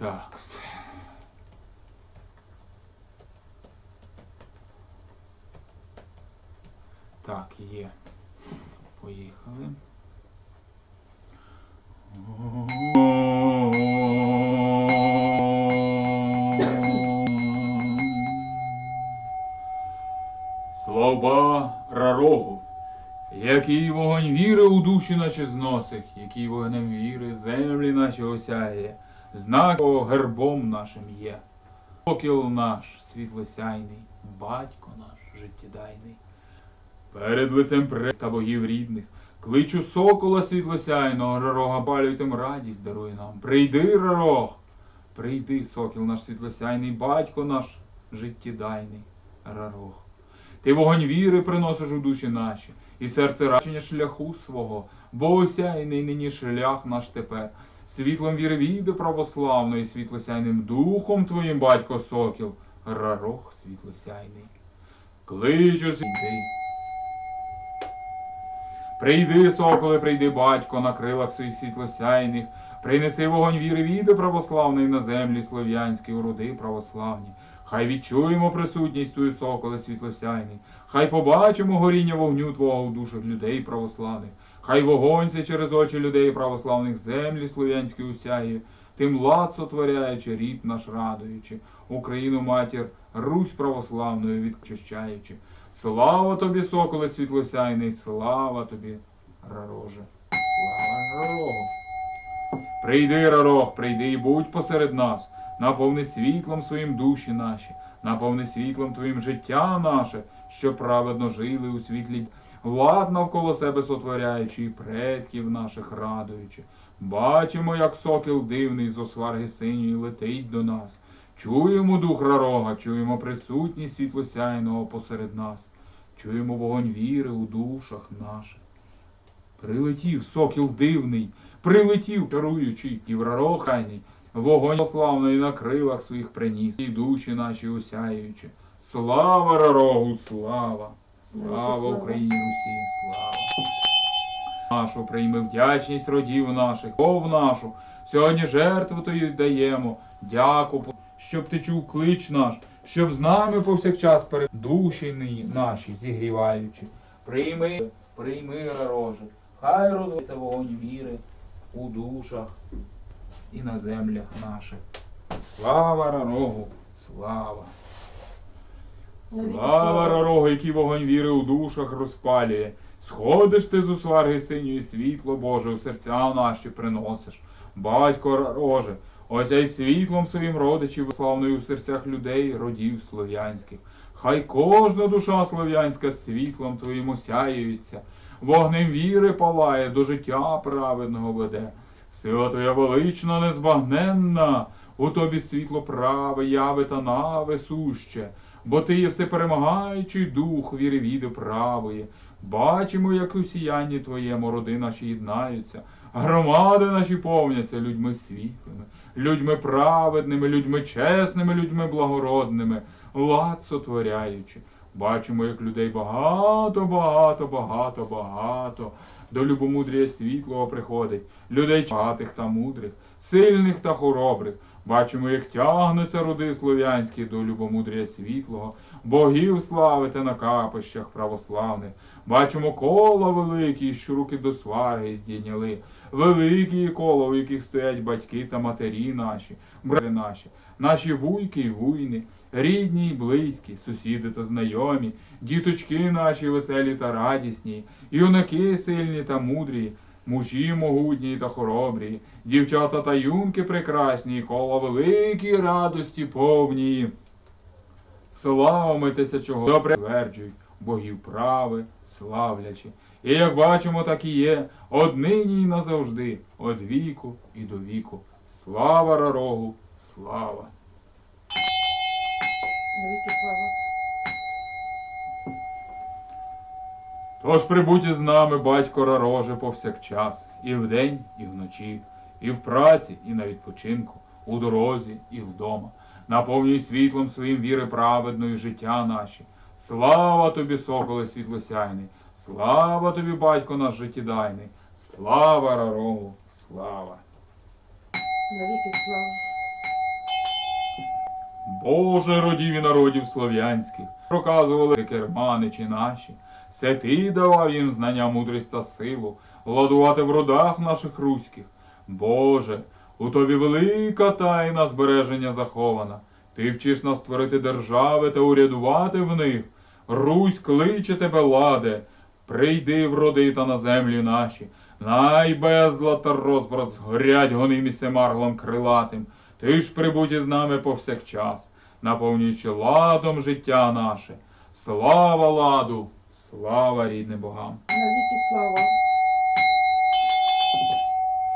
Так. Так, є. Поїхали. Слова рарогу, який вогонь віри у душі наші зносить, який вогнем віри землі наші осяє, знак гербом нашим є. Покіл наш світлосяйний, батько наш життєдайний. Перед лицем пред та богів рідних, кличу сокола світлосяйного, рарога палюйтем радість даруй нам. Прийди, рарог, прийди, сокіл наш світлосяйний, батько наш життєдайний, рарог. Ти вогонь віри приносиш у душі наші, і серце рачення шляху свого, бо осяйний нині шлях наш тепер. Світлом віри війди православної, світлосяйним духом твоїм, батько сокіл, рарох світлосяйний. Кличу світи. Прийди, соколе, прийди, батько, на крилах своїх світлосяйних, принеси вогонь віри війди православної на землі слов'янській, у роди православні. Хай відчуємо присутність твою, соколе світлосяйний, хай побачимо горіння вогню Твого у душах людей православних, хай вогонь цей через очі людей православних землі слов'янські усяє, тим лад сотворяючи, рід наш радуючи, Україну матір, Русь православною відчищаючи. Слава тобі, соколе світлосяйний, слава тобі, рароже, слава рарогу. Прийди, рарох, прийди і будь посеред нас, наповни світлом своїм душі наші, наповни світлом твоїм життя наше, що праведно жили у світлі, лад навколо себе сотворяючи, і предків наших радуючи. Бачимо, як сокіл дивний з осварги синьої летить до нас. Чуємо дух рарога, чуємо присутність світлосяйного посеред нас, чуємо вогонь віри у душах наших. Прилетів сокіл дивний, прилетів чаруючий і врарохайний, вогонь славної на крилах своїх приніс, і душі наші осяючи. Слава рарогу, слава! Слава. Україні Русі, слава! Нашу прийми вдячність родів наших, Бог нашу, сьогодні жертву Тобі даємо, дяку, щоб ти чув клич наш, щоб з нами повсякчас перед душі наші зігріваючи. Прийми, прийми, рароже, хай розвиться вогонь віри у душах і на землях наших. Слава рарогу, слава! Слава рарогу, який вогонь віри у душах розпалює. Сходиш ти з усварги синьої світло Боже, у серця наші приносиш. Батько роже, осяй світлом своїм родичів славною у серцях людей, родів слов'янських. Хай кожна душа слов'янська світлом твоїм осяюється, вогнем віри палає, до життя праведного веде. Сила твоя велична, незбагненна, у тобі світло праве, яви та нави суще, бо ти є всеперемагаючий дух віри віди правої. Бачимо, як у сіянні твоєму роди наші єднаються, громади наші повняться людьми світлими, людьми праведними, людьми чесними, людьми благородними, лад сотворяючи. Бачимо, як людей багато, багато, багато, багато. До любомудрія світлого приходить, людей багатих та мудрих, сильних та хоробрих. Бачимо, як тягнуться роди слов'янські до любомудрія світлого, богів славити на капищах православних. Бачимо кола великі, що руки до сварги здійняли, великі кола, у яких стоять батьки та матері наші, брати наші, наші вуйки й вуйни, рідні й близькі, сусіди та знайомі, діточки наші веселі та радісні, юнаки сильні та мудрі, мужі могутні та хоробрі, дівчата та юнки прекрасні, кола великі радості повні. Славами тисячого добре тверджують, богів прави, славлячи. І як бачимо, так і є, однині й назавжди, од віку і до віку. Слава рарогу, слава! Навіки слава. Тож прибудь із нами, батько рароже, повсякчас, і вдень, і вночі, і в праці, і на відпочинку, у дорозі і вдома. Наповнюй світлом своїм віри праведної життя наші. Слава тобі, соколе світлосяйний, слава тобі, батько наш життєдайний, слава рарогу, слава! Навіки слава. Боже родів і народів слов'янських, проказували керманичі наші. Се ти давав їм знання, мудрість та силу, ладувати в родах наших руських. Боже, у тобі велика тайна збереження захована. Ти вчиш нас творити держави та урядувати в них. Русь кличе тебе, ладе, прийди в роди та на землі наші. Най безлад та розбрат згорять гоним семарглом крилатим. Ти ж прибудь із нами повсякчас, наповнюючи ладом життя наше. Слава ладу, слава рідним богам. Навіки слава.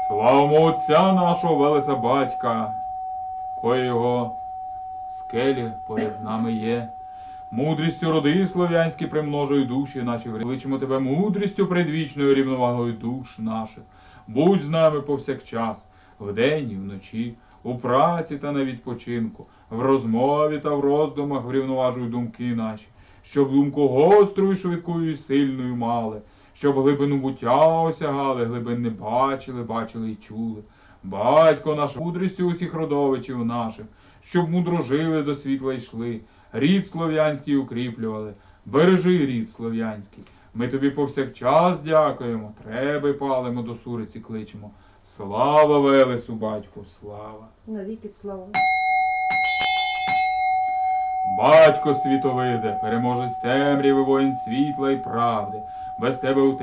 Славимо Отця нашого Велеса Батька, кої його скелі поряд з нами є. Мудрістю роди слов'янські примножуй душі наші. Величимо тебе мудрістю предвічною рівновагою душ наших. Будь з нами повсякчас, вдень і вночі, у праці та на відпочинку, в розмові та в роздумах врівноважуй думки наші, щоб думку гострою, швидкою і сильною мали, щоб глибину буття осягали, глибин не бачили, бачили й чули. Батько наш мудрістю усіх родовичів наших, щоб мудро жили до світла йшли, рід слов'янський укріплювали, бережи рід слов'янський. Ми тобі повсякчас дякуємо, треби палимо до суриці кличемо. Слава Велесу, батьку, слава! Навіки слава. Батько світовиде, переможець темряви воїн світла і правди. Без тебе у